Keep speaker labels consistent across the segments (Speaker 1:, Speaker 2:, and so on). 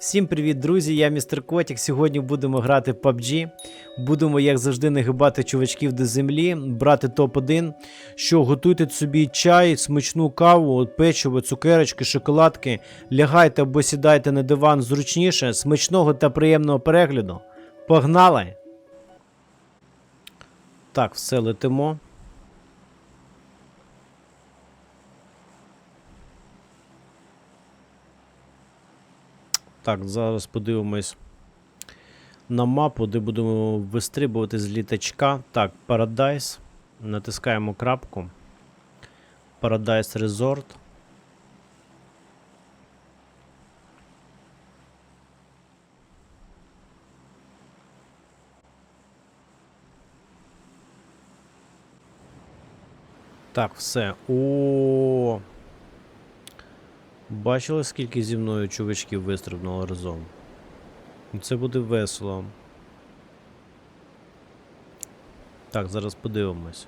Speaker 1: Всім привіт, друзі! Я містер Котік. Сьогодні будемо грати PUBG. Будемо, як завжди, нагибати чувачків до землі, брати топ-1. Що готуйте собі чай, смачну каву, печиво, цукерочки, шоколадки. Лягайте або сідайте на диван зручніше, смачного та приємного перегляду. Погнали! Так, все летимо. Так, зараз подивимось на мапу, де будемо вистрибувати з літачка. Так, Paradise. Натискаємо крапку. Paradise Resort. Так, все. О. Бачили, скільки зі мною чувачків вистрибнуло разом? Це буде весело. Так, зараз подивимось.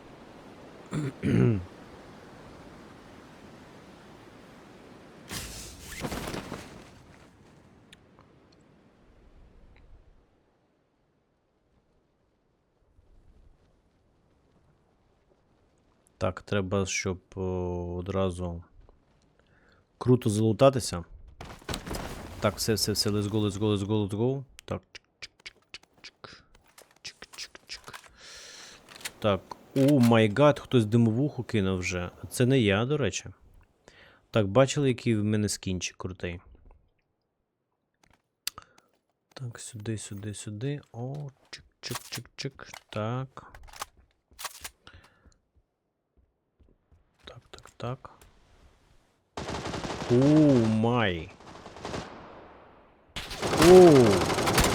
Speaker 1: Так, треба, щоб о, одразу круто залутатися. Так, все, все, все, let's go, let's go, let's go, let's go. Так. Так. О май гад, хтось димовуху кинув вже. Це не я, до речі. Так, бачили, який в мене скінчик крутий. Так, сюди, сюди, сюди. О, чик-чик-чик-чик. Так. Так, так, так. Май. Оу.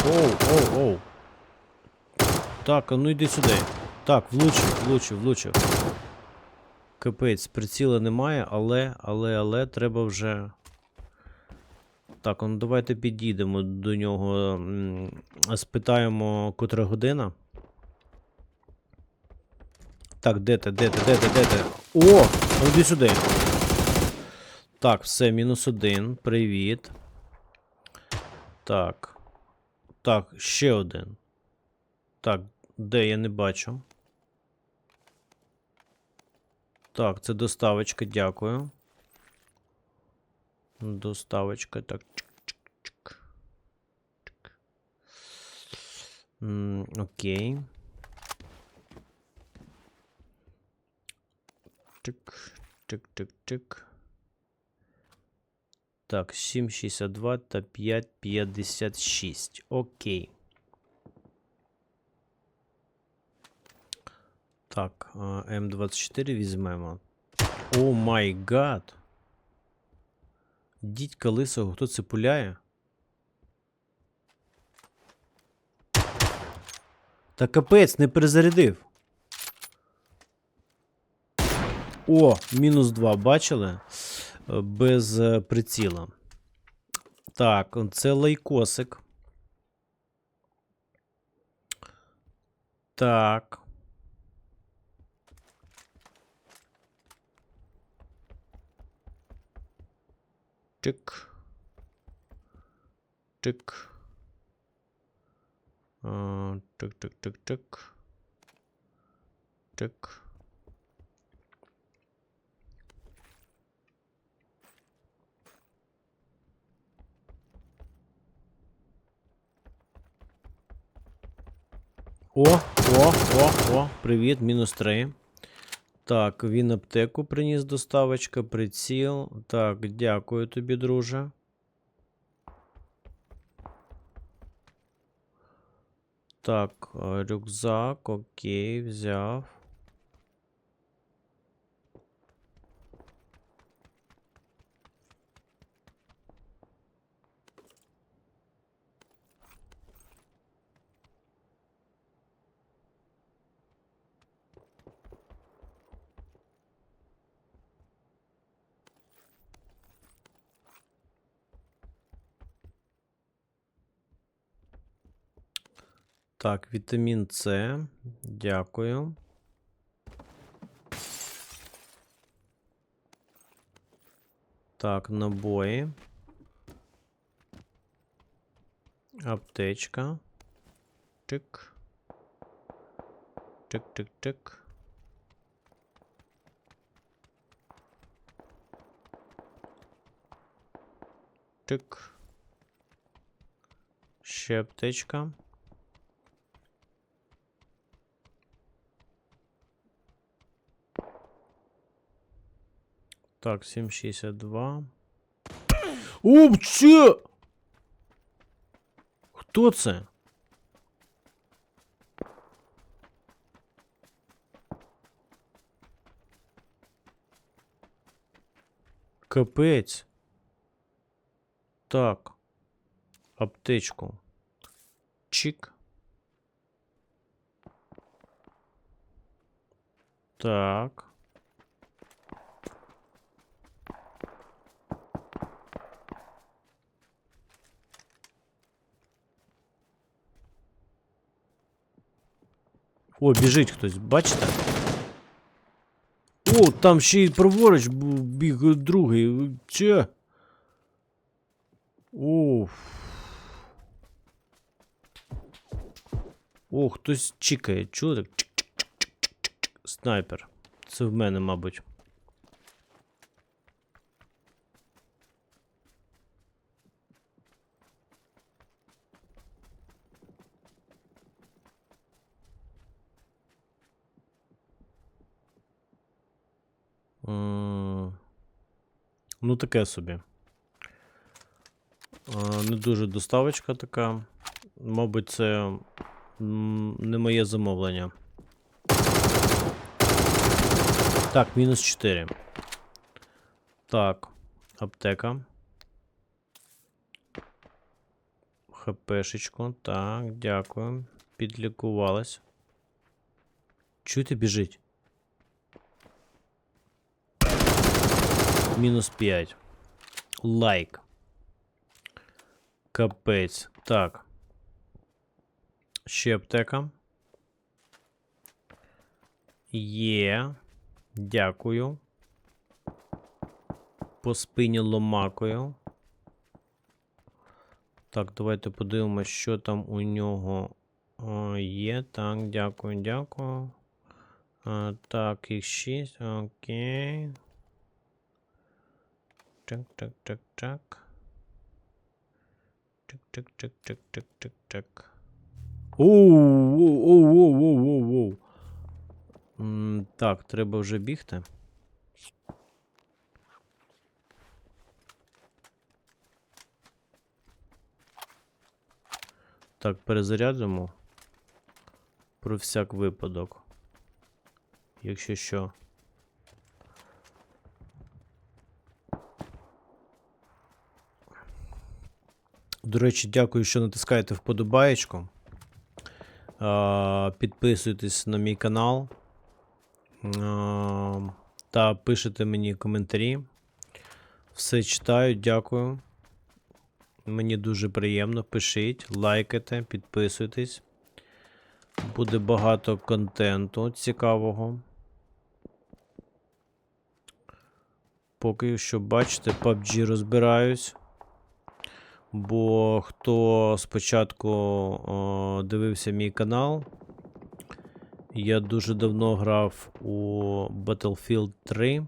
Speaker 1: Оу, оу, оу. Так, а ну йди сюди. Так, влучив, влучив, влучив. Капець, приціла немає, але, але, але треба вже. Так, ну давайте підійдемо до нього. Спитаємо, котра година. Так, де ти, де ти, де ти, де ти? О! ну Іди сюди. Так, все, мінус один. Привіт. Так. Так, ще один. Так, де я не бачу. Так, це доставочка, дякую. Доставочка, так. Чик-чик-чик. Чик. Окей. Чик, чик, чик, чик. Так, 7,62 та 5,56. Окей. Так, М24 візьмемо. О май гад. Дідька лисого, хто це пуляє? Та капець, не перезарядив. О, мінус 2, бачили? Без е, приціла. Так, це лайкосик. Так. Чик. Чик. А, Чик, чик, чик, чик. Чик. О, о, о, о, привіт, мінус 3. Так, він аптеку приніс доставочка, приціл. Так, дякую тобі, друже. Так, рюкзак, окей, взяв. Так, вітамін С. Дякую. Так, набої. Аптечка. Чик. Чик-чик-чик. Чик. Ще аптечка. Так, 762. О, це! Хто це? Капець. Так. Аптечку. Чик. Так. О, біжить хтось, бачите? О, там ще й праворуч біг другий. Че? О. О, хтось чікає. Чого так? Снайпер. Це в мене, мабуть. Ну, таке собі. Не дуже доставочка така. Мабуть, це не моє замовлення. Так, мінус 4. Так, аптека. ХПшечку. Так, дякую. Підлікувалась. Чуєте біжить? Мінус 5. Лайк. Капець. Так. Ще аптека. Є. Дякую. По спині ломакою. Так, давайте подивимось, що там у нього О, є. Так, дякую, дякую. А, так, їх 6. Окей. Чик, чик, чик, чик, чик, чик, чик. Оу, оу, оу, оу, оу, оу, оу. Так, треба вже бігти. Так, перезарядимо. Про всяк випадок. Якщо що. До речі, дякую, що натискаєте вподобаєчку. Підписуйтесь на мій канал. Та пишете мені коментарі. Все читаю, дякую. Мені дуже приємно. Пишіть, лайкайте, підписуйтесь. Буде багато контенту цікавого. Поки що, бачите, PUBG розбираюсь. Бо хто спочатку о, дивився мій канал, я дуже давно грав у Battlefield 3,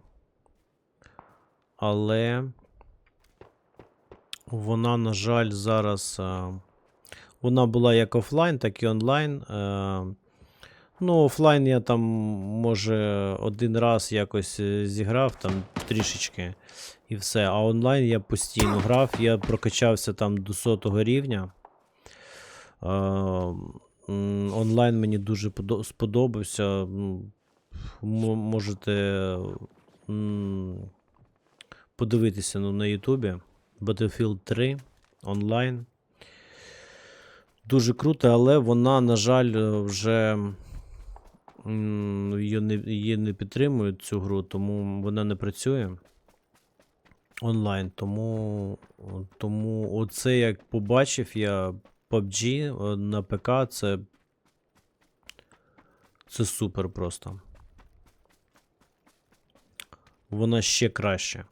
Speaker 1: але вона, на жаль, зараз. Вона була як офлайн, так і онлайн. Ну, офлайн я там, може, один раз якось е, зіграв там трішечки і все. А онлайн я постійно грав, я прокачався там до сотого рівня. Е, онлайн мені дуже сподобався. М, Можете м, подивитися ну, на Ютубі. Battlefield 3 онлайн. Дуже круто, але вона, на жаль, вже її не, її не підтримують цю гру, тому вона не працює онлайн. Тому, тому оце як побачив я PUBG е, на ПК, це, це супер просто. Вона ще краще.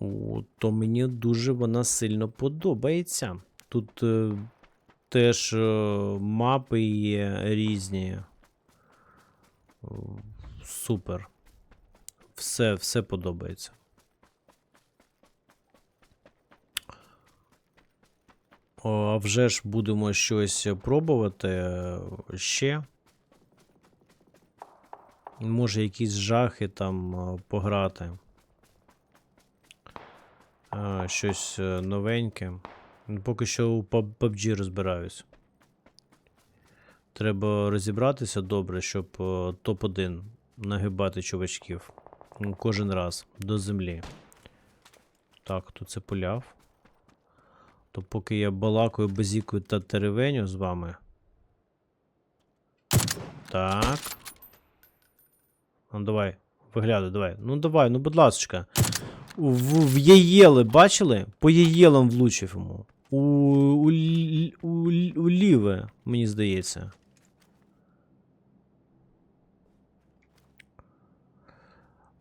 Speaker 1: О, то мені дуже вона сильно подобається. Тут е, теж е, мапи є різні. Супер. Все, все подобається. А вже ж будемо щось пробувати е, ще. Може, якісь жахи там е, пограти. Е, Щось новеньке. Поки що у PUBG розбираюсь. Треба розібратися добре, щоб е, топ-1 нагибати чувачків. Ну, Кожен раз до землі. Так, хто це поляв? То поки я балакаю, базікую та теревеню з вами. Так. Ну давай, виглядай, давай. Ну давай, ну будь ласочка. В, в яєли, бачили? По яєлам влучив йому. У, у, у, у ліве, мені здається. Е, й-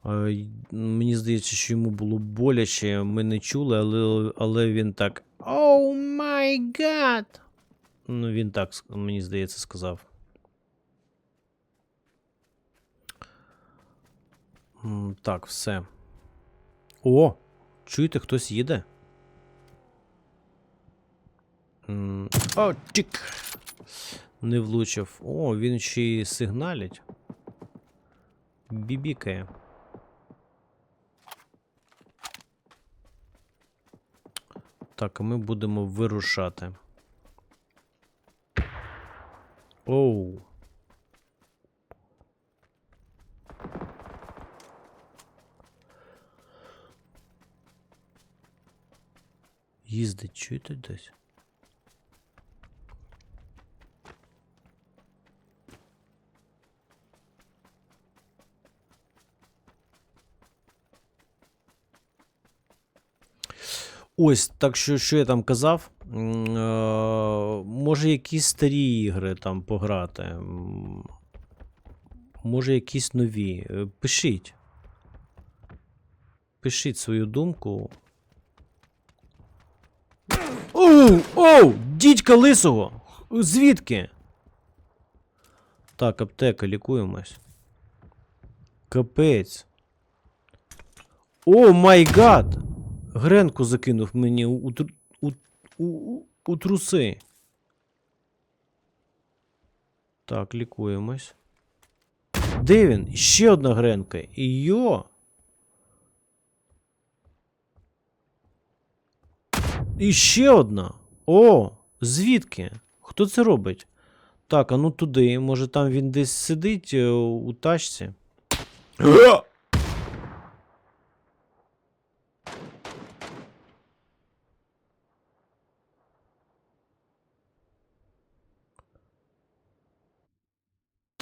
Speaker 1: Мені здається, що йому було боляче, ми не чули, але, але він так. Оу май гад! Ну, він так, мені здається, сказав. Так, все. О! Чуєте, хтось їде? О, чик! Не влучив. О, він ще й сигналить. Бібікає. Так, ми будемо вирушати. Оу. Їздить, чуєте десь? Ось, так що, що я там казав? Е, Може, якісь старі ігри там пограти. Може, якісь нові. Е, Пишіть. Пишіть свою думку. Оу! Оу! Дідька лисого! Звідки? Так, аптека, лікуємось. Капець. О май гад! Гренку закинув мені у, у, у, у, у, труси. Так, лікуємось. Де він? Ще одна гренка. Йо! І ще одна. О, звідки? Хто це робить? Так, а ну туди. Може там він десь сидить е, у тачці.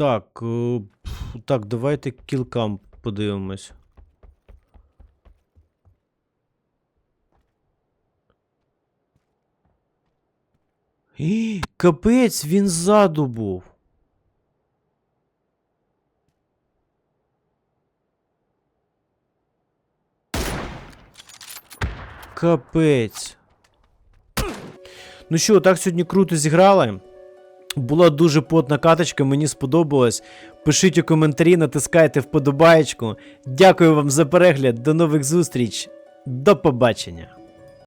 Speaker 1: Так, е, так, давайте кілкам подивимось. Ій, Капець, він ззаду був. Капець. Ну що, так сьогодні круто зіграли. Була дуже потна каточка, мені сподобалось. Пишіть у коментарі, натискайте вподобаєчку. Дякую вам за перегляд. До нових зустріч. До побачення.